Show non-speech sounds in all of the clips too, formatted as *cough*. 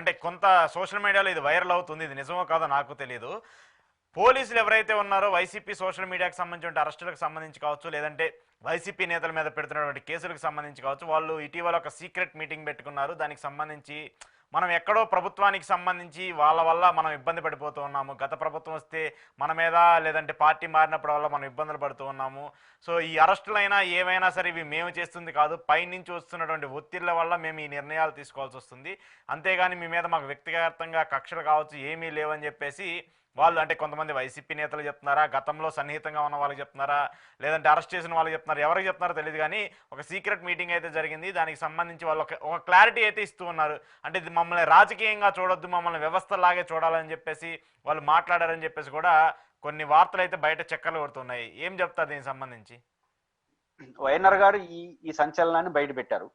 అంటే కొంత సోషల్ మీడియాలో ఇది వైరల్ అవుతుంది ఇది నిజమో కాదో నాకు తెలియదు పోలీసులు ఎవరైతే ఉన్నారో వైసీపీ సోషల్ మీడియాకి సంబంధించిన అరెస్టులకు సంబంధించి కావచ్చు లేదంటే వైసీపీ నేతల మీద పెడుతున్నటువంటి కేసులకు సంబంధించి కావచ్చు వాళ్ళు ఇటీవల ఒక సీక్రెట్ మీటింగ్ పెట్టుకున్నారు. దానికి సంబంధించి మనం ఎక్కడో ప్రభుత్వానికి సంబంధించి వాళ్ళ వల్ల మనం ఇబ్బంది పడిపోతూ ఉన్నాము. గత ప్రభుత్వం వస్తే మన మీద లేదంటే పార్టీ మారినప్పుడు వల్ల మనం ఇబ్బందులు పడుతూ ఉన్నాము. సో ఈ అరెస్టులైనా ఏమైనా సరే ఇవి మేము చేస్తుంది కాదు. పైనుంచి వస్తున్నటువంటి ఒత్తిళ్ళ వల్ల మేము ఈ నిర్ణయాలు తీసుకోవాల్సి వస్తుంది. అంతేగాని మీ మీద మాకు వ్యక్తిగతంగా కక్షలు కావచ్చు ఏమీ లేవని చెప్పేసి వాళ్ళు అంటే కొంతమంది వైసీపీ నేతలు చెప్తున్నారా గతంలో సన్నిహితంగా ఉన్న వాళ్ళకి చెప్తున్నారా లేదంటే అరెస్ట్ చేసిన వాళ్ళకి చెప్తున్నారు ఎవరికి చెప్తున్నారో తెలియదు కానీ ఒక సీక్రెట్ మీటింగ్ అయితే జరిగింది. దానికి సంబంధించి వాళ్ళు ఒక క్లారిటీ అయితే ఇస్తూ ఉన్నారు. అంటే ఇది మమ్మల్ని రాజకీయంగా చూడొద్దు మమ్మల్ని వ్యవస్థలాగే చూడాలని చెప్పేసి వాళ్ళు మాట్లాడారని చెప్పేసి కూడా కొన్ని వార్తలు అయితే బయట చెక్కలు కొడుతున్నాయి. ఏం చెప్తారు దీనికి సంబంధించి? వైఎన్ఆర్ గారు ఈ ఈ సంచలనాన్ని బయట పెట్టారు.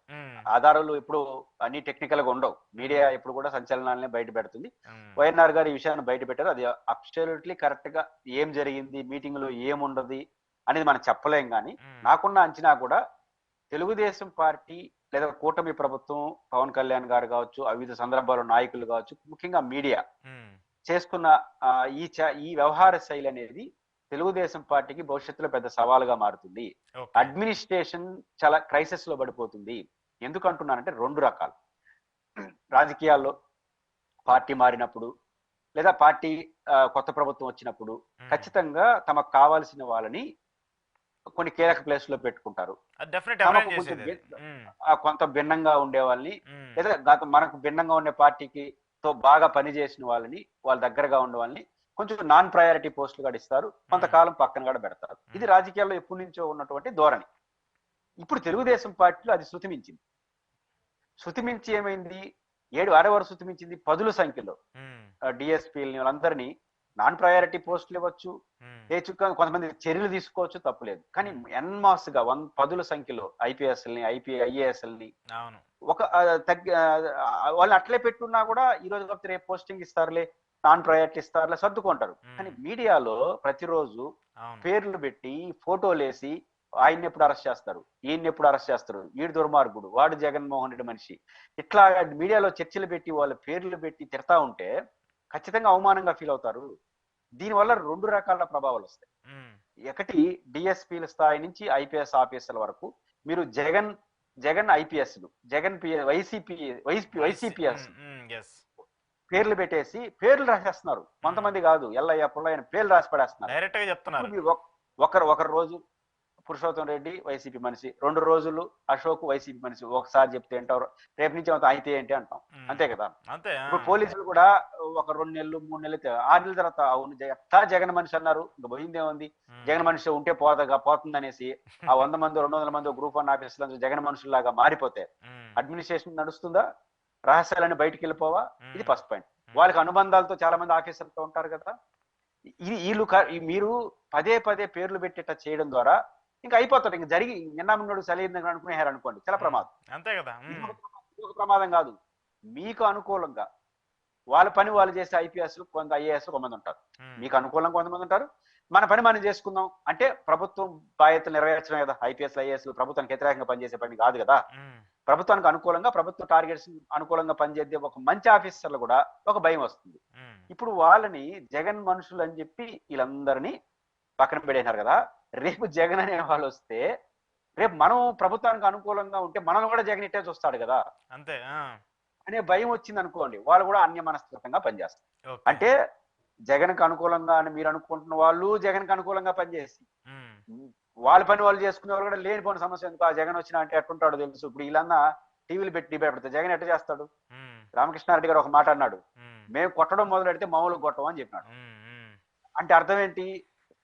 ఆధారాలు ఇప్పుడు అన్ని టెక్నికల్గా ఉండవు. మీడియా ఇప్పుడు కూడా సంచలనాలని బయట పెడుతుంది. వైఎన్ఆర్ గారు ఈ విషయాన్ని బయట పెట్టారు. అది అబ్సల్యూట్లీ కరెక్ట్గా ఏం జరిగింది మీటింగ్లో ఏముండదు అనేది మనం చెప్పలేం కానీ నాకున్న అంచనా కూడా తెలుగుదేశం పార్టీ లేదా కూటమి ప్రభుత్వం పవన్ కళ్యాణ్ గారు కావచ్చు వివిధ సందర్భాల్లో నాయకులు కావచ్చు ముఖ్యంగా మీడియా చేసుకున్న ఈ ఈ వ్యవహార శైలి అనేది తెలుగుదేశం పార్టీకి భవిష్యత్తులో పెద్ద సవాలుగా మారుతుంది. అడ్మినిస్ట్రేషన్ చాలా క్రైసిస్లో పడిపోతుంది. ఎందుకు అంటున్నానంటే రెండు రకాలు. రాజకీయాల్లో పార్టీ మారినప్పుడు లేదా పార్టీ కొత్త ప్రభుత్వం వచ్చినప్పుడు. ఖచ్చితంగా తమకు కావాల్సిన వాళ్ళని కొన్ని కీలక ప్లేస్లో పెట్టుకుంటారు. కొంత భిన్నంగా ఉండే వాళ్ళని లేదా మనకు భిన్నంగా ఉండే పార్టీకి తో బాగా పనిచేసిన వాళ్ళని వాళ్ళ దగ్గరగా ఉండే వాళ్ళని కొంచెం నాన్ ప్రయారిటీ పోస్టులు కూడా ఇస్తారు. కొంతకాలం పక్కన కూడా పెడతారు. ఇది రాజకీయాల్లో ఎప్పటి నుంచో ఉన్నటువంటి ధోరణి. ఇప్పుడు తెలుగుదేశం పార్టీలో అది శృతిమించింది. శృతిమించి ఏమైంది? ఏడు అరవరు శృతిమించింది పదుల సంఖ్యలో. డిఎస్పీలని వాళ్ళందరినీ నాన్ ప్రయారిటీ పోస్టులు ఇవ్వచ్చు. ఏ చుక్క కొంతమంది చర్యలు తీసుకోవచ్చు తప్పులేదు. కానీ ఎన్మాస్గా వన్ పదుల సంఖ్యలో ఐపీఎస్ఎల్ని ఐపీ ఐఏఎస్ఎల్ని ఒక తగ్గి ఆ, వాళ్ళు అట్లే పెట్టున్నా కూడా ఈ రోజు కాకపోతే రేపు పోస్టింగ్ ఇస్తారులే. నాన్ ప్రయారిటీ సర్దుకుంటారు. కానీ మీడియాలో ప్రతిరోజు పేర్లు పెట్టి ఫోటోలు వేసి ఆయన్ని ఎప్పుడు అరెస్ట్ చేస్తారు? ఈయన్ని ఎప్పుడు అరెస్ట్ చేస్తారు? వీడు దుర్మార్గుడు వాడు జగన్మోహన్ రెడ్డి మనిషి. ఇట్లా మీడియాలో చర్చలు పెట్టి వాళ్ళ పేర్లు పెట్టి తిడతా ఉంటే ఖచ్చితంగా అవమానంగా ఫీల్ అవుతారు. దీనివల్ల రెండు రకాల ప్రభావాలు వస్తాయి. ఒకటి డిఎస్పీల స్థాయి నుంచి ఐపీఎస్ ఆఫీసర్ల వరకు మీరు Jagan Jagan IPS Jagan YCP YCP YCPs. పేర్లు పెట్టేసి పేర్లు రాసేస్తున్నారు. కొంతమంది కాదు. ఎల్లయ్య పుల్లయ్య పేర్లు రాసి పడేస్తున్నారు. డైరెక్ట్గా చెప్తున్నారు. ఒకరు ఒకరు రోజు పురుషోత్తం రెడ్డి వైసీపీ మనిషి. రెండు రోజులు అశోక్ వైసీపీ మనిషి. ఒకసారి చెప్తే ఏంటారు రేపు నుంచి అయితే ఏంటి అంటాం. అంతే కదా? అంతే. ఇప్పుడు పోలీసులు కూడా ఒక రెండు నెలలు మూడు నెలలు అయితే ఆరు నెలల తర్వాత అవును ఎట్లా జగన్ మనిషి అన్నారు. ఇంకా పోయిందే ఉంది. జగన్ మనిషి ఉంటే పోతగా పోతుంది అనేసి ఆ వంద మంది రెండు వందల మంది గ్రూప్ వన్ ఆఫీసులు జగన్ మనుషుల్లాగా మారిపోతే అడ్మినిస్ట్రేషన్ నడుస్తుందా? రహస్యాలని బయటికి వెళ్ళిపోవా ఇది ఫస్ట్ పాయింట్. వాళ్ళకి అనుబంధాలతో చాలా మంది ఆఫీసర్లతో ఉంటారు కదా. ఇది వీళ్ళు మీరు పదే పదే పేర్లు పెట్టేట చేయడం ద్వారా ఇంకా అయిపోతారు ఇంకా జరిగి నిన్న మున్నోడు సరైన అనుకునేహారు అనుకోండి. చాలా ప్రమాదం. అంతే కదా. ఒక ప్రమాదం, కాదు. మీకు అనుకూలంగా వాళ్ళ పని వాళ్ళు చేసే ఐపీఎస్ కొంత ఐఏఎస్ కొంతమంది ఉంటారు. మీకు అనుకూలంగా కొంతమంది ఉంటారు. మన పని మనం చేసుకుందాం. అంటే ప్రభుత్వం బాధ్యతలు నెరవేర్చడం కదా. ఐపీఎస్ ఐఏఎస్ ప్రభుత్వానికి వ్యతిరేకంగా పనిచేసే పని కాదు కదా. ప్రభుత్వానికి అనుకూలంగా ప్రభుత్వ టార్గెట్స్ అనుకూలంగా పనిచేసే ఒక మంచి ఆఫీసర్లు కూడా ఒక భయం వస్తుంది. ఇప్పుడు వాళ్ళని జగన్ మనుషులు అని చెప్పి వీళ్ళందరినీ పక్కన పెట్టేశారు కదా. రేపు జగన్ అనే వాళ్ళు వస్తే రేపు మనం ప్రభుత్వానికి అనుకూలంగా ఉంటే మనల్ని కూడా జగన్ ఇట్టే చూస్తాడు కదా. అంతే అనే భయం వచ్చింది అనుకోండి వాళ్ళు కూడా అన్య మనస్తత్వంగా పనిచేస్తారు. అంటే జగన్కి అనుకూలంగా అని మీరు అనుకుంటున్న వాళ్ళు జగన్కి అనుకూలంగా పనిచేసి. వాళ్ళ పని వాళ్ళు చేసుకునే వాళ్ళు కూడా లేనిపోయిన సమస్య ఎందుకు? ఆ జగన్ వచ్చిన అంటే ఎట్టుంటాడో తెలుసు. ఇప్పుడు వీళ్ళన్నా టీవీలు పెట్టి డిబేట్ పెడతారు జగన్ ఎట్ట చేస్తాడు? రామకృష్ణారెడ్డి గారు ఒక మాట అన్నాడు. మేము కొట్టడం మొదలు పెడితే మామూలు కొట్టం అని చెప్పినాడు. అంటే అర్థం ఏంటి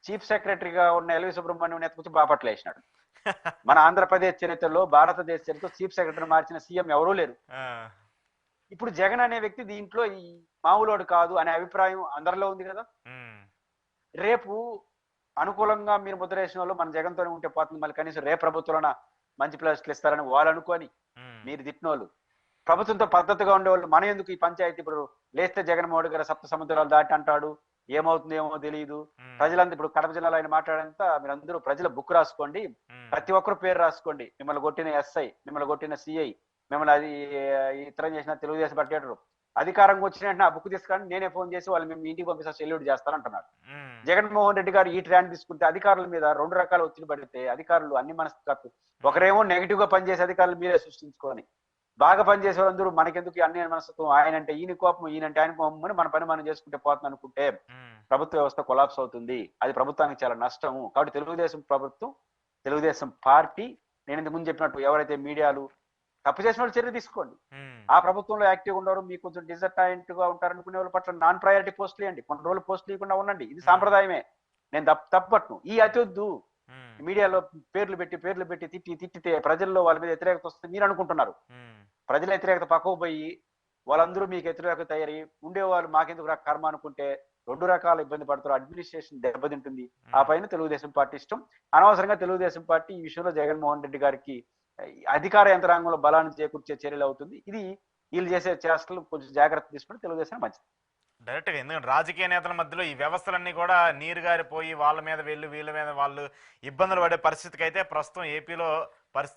చీఫ్ సెక్రటరీగా ఉన్న ఎల్వి సుబ్రహ్మణ్యం ఎత్తుకొచ్చి బాపట్ల వేసినాడు *laughs* మన ఆంధ్రప్రదేశ్ చరిత్రలో భారతదేశ చరిత్రలో చీఫ్ సెక్రటరీ మార్చిన సీఎం ఎవరూ లేరు. ఇప్పుడు జగన్ అనే వ్యక్తి దీంట్లో ఈ మామూలోడు కాదు అనే అభిప్రాయం అందరిలో ఉంది కదా. రేపు అనుకూలంగా మీరు ముద్ర వేసిన వాళ్ళు మన జగన్తోనే ఉంటే పోతుంది. మళ్ళీ కనీసం రేపు ప్రభుత్వంలో మంచి ప్లేస్లు ఇస్తారని వాళ్ళు అనుకొని మీరు తిట్టినోళ్ళు. ప్రభుత్వంతో పద్ధతిగా ఉండేవాళ్ళు. మనం ఎందుకు ఈ పంచాయతీ ఇప్పుడు లేస్తే జగన్మోహన్ గారు సప్త సముద్రాలు దాటి అంటాడు. ఏమవుతుందో ఏమో తెలియదు ప్రజలంతా ఇప్పుడు కడప జిల్లాలో ఆయన మాట్లాడంతా మీరు అందరూ ప్రజల బుక్ రాసుకోండి. ప్రతి ఒక్కరు పేరు రాసుకోండి. మిమ్మల్ని కొట్టిన ఎస్ఐ మిమ్మల్ని కొట్టిన సిఐ మిమ్మల్ని అది ఇతరం చేసిన తెలుగుదేశం పట్టేటరు అధికారం వచ్చిన వెంటనే ఆ బుక్ తీసుకొని నేనే ఫోన్ చేసి వాళ్ళు మేము ఇంటికి పంపిస్తా సెల్యూట్ చేస్తానంటున్నారు జగన్మోహన్ రెడ్డి గారు ఈ ట్రాండ్ తీసుకుంటే అధికారుల మీద రెండు రకాల ఒత్తిడి పడితే అధికారులు అన్ని మనస్తత్వం ఒకరేమో నెగిటివ్గా పనిచేసే అధికారులు మీరే సృష్టించుకొని బాగా పనిచేసే వాళ్ళందరూ మనకెందుకు అన్ని మనస్తత్వం? ఆయన అంటే ఈయన కోపం ఈయనంటే ఆయన కోపం అని మన పని మనం చేసుకుంటే పోతుంది అనుకుంటే ప్రభుత్వ వ్యవస్థ కొలాప్స్ అవుతుంది. అది ప్రభుత్వానికి చాలా నష్టము. కాబట్టి తెలుగుదేశం ప్రభుత్వం తెలుగుదేశం పార్టీ నేను ఇంతకు ముందు చెప్పినట్టు ఎవరైతే మీడియాలు తప్పు చేసిన వాళ్ళు చర్య తీసుకోండి. ఆ ప్రభుత్వంలో యాక్టివ్ ఉన్నారు మీకు కొంచెం డిజర్టాయింట్గా ఉంటారనుకునే వాళ్ళ పట్ల నాన్ ప్రయారిటీ పోస్టులు ఇవ్వండి కొన్ని రోజులు పోస్టులు ఇవ్వకుండా ఉండండి. ఇది సాంప్రదాయమే. నేను తప్పు తప్పట్ను ఈ అతివద్దు. మీడియాలో పేర్లు పెట్టి పేర్లు పెట్టి తిట్టి తిట్టితే ప్రజల్లో వాళ్ళ మీద వ్యతిరేకత వస్తుంది. మీరు అనుకుంటున్నారు. ప్రజల వ్యతిరేకత పక్కకు పోయి వాళ్ళందరూ మీకు వ్యతిరేకత తయారీ ఉండేవాళ్ళు మాకెందుకు రా కర్మ అనుకుంటే రెండు రకాల ఇబ్బంది పడతారు అడ్మినిస్ట్రేషన్ దెబ్బతింటుంది. ఆ పైన తెలుగుదేశం పార్టీ ఇష్టం. అనవసరంగా తెలుగుదేశం పార్టీ ఈ విషయంలో జగన్మోహన్ రెడ్డి గారికి అధికార యంత్రాంగంలో బలాన్ని చేకూర్చే చర్యలు అవుతుంది. ఇది వీళ్ళు చేసే చేష్టలు కొంచెం జాగ్రత్త తీసుకుంటే తెలుగుదేశం మంచిది. డైరెక్ట్గా ఎందుకంటే రాజకీయ నేతల మధ్యలో ఈ వ్యవస్థలన్నీ కూడా నీరు గారిపోయి వాళ్ళ మీద వీళ్ళు వీళ్ళ మీద వాళ్ళు ఇబ్బందులు పడే పరిస్థితికి అయితే ప్రస్తుతం ఏపీలో పరిస్థితి